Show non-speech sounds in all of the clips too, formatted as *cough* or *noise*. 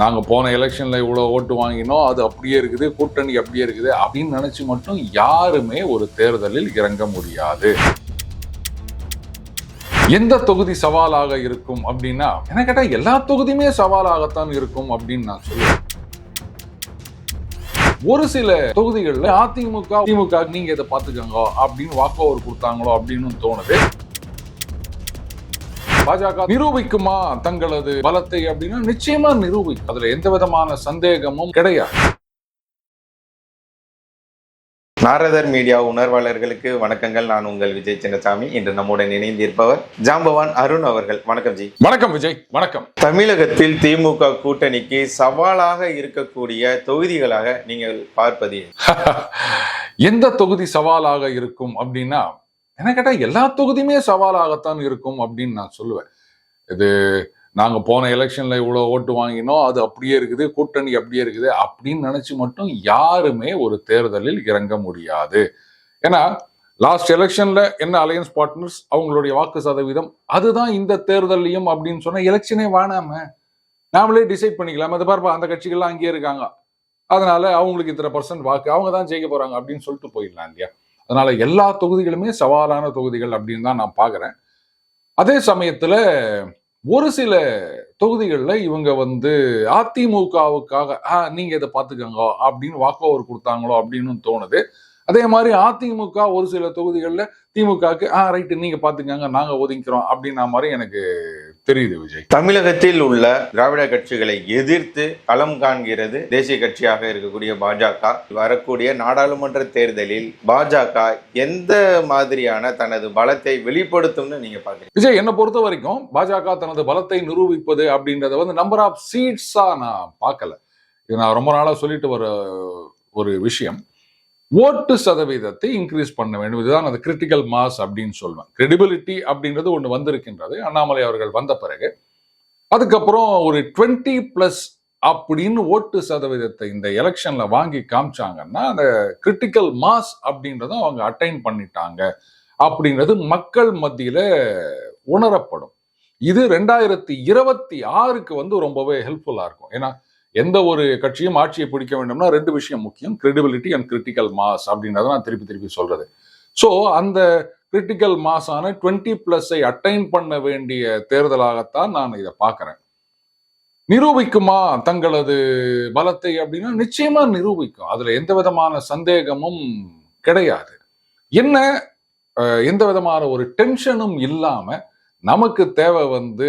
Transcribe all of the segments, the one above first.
நாங்க போன எலெக்ஷன்ல இவ்வளவு ஓட்டு வாங்கினோம் அது அப்படியே இருக்குது கூட்டணி அப்படியே இருக்குது அப்படின்னு நினைச்சு மட்டும் யாருமே ஒரு தேர்தலில் இறங்க முடியாது. எந்த தொகுதி சவாலாக இருக்கும் அப்படின்னா என்ன கேட்டால் எல்லா தொகுதியுமே சவாலாகத்தான் இருக்கும் அப்படின்னு நான் சொல்லுவேன். ஒரு சில தொகுதிகளில் அதிமுக திமுக நீங்க இதை பாத்துக்கோங்க அப்படின்னு வாக்கு ஓவர் கொடுத்தாங்களோ அப்படின்னு தோணுது. பாஜக நிரூபிக்குமா தங்களது பலத்தை அப்படின்னா நிச்சயமா நிரூபிக்கும். அதுல எந்த விதமான சந்தேகமும் கிடையாது. நாரதர் மீடியா உணர்வாளர்களுக்கு வணக்கங்கள். நான் உங்கள் விஜய் சின்னசாமி. இன்று நம்முடன் இணைந்திருப்பவர் ஜாம்பவான் அருண் அவர்கள். வணக்கம் ஜி. வணக்கம் விஜய். வணக்கம். தமிழகத்தில் திமுக கூட்டணிக்கு சவாலாக இருக்கக்கூடிய தொகுதிகளாக நீங்கள் பார்ப்பது? *laughs* எந்த தொகுதி சவாலாக இருக்கும் அப்படின்னா என்ன கேட்டால் எல்லா தொகுதியுமே சவாலாகத்தான் இருக்கும் அப்படின்னு நான் சொல்லுவேன். இது நாங்கள் போன எலெக்ஷன்ல இவ்வளோ ஓட்டு வாங்கினோம் அது அப்படியே இருக்குது கூட்டணி அப்படியே இருக்குது அப்படின்னு நினச்சி மட்டும் யாருமே ஒரு தேர்தலில் இறங்க முடியாது. ஏன்னா லாஸ்ட் எலெக்ஷன்ல என்ன அலையன்ஸ் பார்ட்னர்ஸ் அவங்களுடைய வாக்கு சதவீதம் அதுதான் இந்த தேர்தல்லையும் அப்படின்னு சொன்னால் எலெக்ஷனே வேணாம நாமளே டிசைட் பண்ணிக்கலாம். அது பார்ப்பா அந்த கட்சிகள்லாம் அங்கேயே இருக்காங்க. அதனால அவங்களுக்கு இத்தனை பர்சன்ட் வாக்கு அவங்க தான் ஜெயிக்க போகிறாங்க அப்படின்னு சொல்லிட்டு போயிடலாம் இல்லையா? அதனால எல்லா தொகுதிகளுமே சவாலான தொகுதிகள் அப்படின்னு தான் நான் பார்க்குறேன். அதே சமயத்தில் ஒரு சில தொகுதிகளில் இவங்க வந்து அதிமுகவுக்காக ஆ நீங்கள் இதை பார்த்துக்கோங்க அப்படின்னு வாக்கோவர் கொடுத்தாங்களோ அப்படின்னு தோணுது. அதே மாதிரி அதிமுக ஒரு சில தொகுதிகளில் திமுகவுக்கு ஆ ரைட்டு நீங்கள் பார்த்துக்கோங்க நாங்கள் ஒதுங்கிக்கிறோம் அப்படின்ன மாதிரி எனக்கு தெரியுது விஜய். தமிழகத்தில் உள்ள திராவிட கட்சிகளை எதிர்த்து களம் காண்கிறது தேசிய கட்சியாக இருக்கக்கூடிய பாஜக. வரக்கூடிய நாடாளுமன்ற தேர்தலில் பாஜக எந்த மாதிரியான தனது பலத்தை வெளிப்படுத்தும்னு நீங்க பாக்குறீங்க விஜய் என்னை பொறுத்த வரைக்கும் பாஜக தனது பலத்தை நிரூபிப்பது அப்படின்றத வந்து நம்பர் ஆஃப் சீட்ஸா நான் பார்க்கல. இது நான் ரொம்ப நாளா சொல்லிட்டு வர ஒரு விஷயம். ஓட்டு சதவீதத்தை இன்க்ரீஸ் பண்ண வேண்டும். இதுதான் அந்த கிரிட்டிக்கல் மாஸ் அப்படின்னு சொல்லுவேன் கிரெடிபிலிட்டி அப்படின்றது ஒன்று வந்திருக்கின்றது. அண்ணாமலை அவர்கள் வந்த பிறகு. அதுக்கப்புறம் ஒரு டுவெண்ட்டி பிளஸ் அப்படின்னு ஓட்டு சதவீதத்தை இந்த எலெக்ஷன்ல வாங்கி காமிச்சாங்கன்னா அந்த கிரிட்டிக்கல் மாஸ் அப்படின்றதும் அவங்க அட்டைன் பண்ணிட்டாங்க. அப்படின்றது மக்கள் மத்தியில உணரப்படும். இது ரெண்டாயிரத்தி இருபத்தி ஆறுக்கு வந்து ரொம்பவே ஹெல்ப்ஃபுல்லா இருக்கும். ஏன்னா எந்த ஒரு கட்சியும் ஆட்சியை பிடிக்க வேண்டும்னா ரெண்டு விஷயம் முக்கியம் கிரெடிபிலிட்டி அண்ட் கிரிட்டிக்கல் மாஸ் அப்படின்றத நான் திருப்பி திருப்பி சொல்றது. ஸோ அந்த கிரிட்டிக்கல் மாஸான டுவெண்ட்டி பிளஸை அட்டைன் பண்ண வேண்டிய தேர்தலாகத்தான் நான் இதை பார்க்குறேன். நிரூபிக்குமா தங்களது பலத்தை அப்படின்னா நிச்சயமா நிரூபிக்கும். அதுல எந்த விதமான சந்தேகமும் கிடையாது. என்ன எந்த விதமான ஒரு டென்ஷனும் இல்லாம நமக்கு தேவை வந்து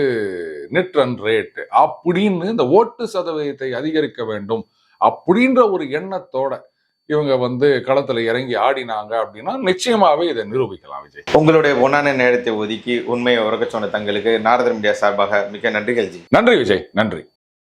நெட் ரன் ரேட் அப்படின்னு இந்த ஓட்டு சதவீதத்தை அதிகரிக்க வேண்டும் அப்படின்ற ஒரு எண்ணத்தோட இவங்க வந்து களத்துல இறங்கி ஆடினாங்க அப்படின்னா நிச்சயமாவே இதை நிரூபிக்கலாம் விஜய். உங்களுடைய பொன்னான நேரத்தை ஒதுக்கி உண்மையை உறக்க சொன்ன தங்களுக்கு நாரதர் மீடியா சார்பாக மிக்க நன்றிகள் ஜி நன்றி விஜய். நன்றி.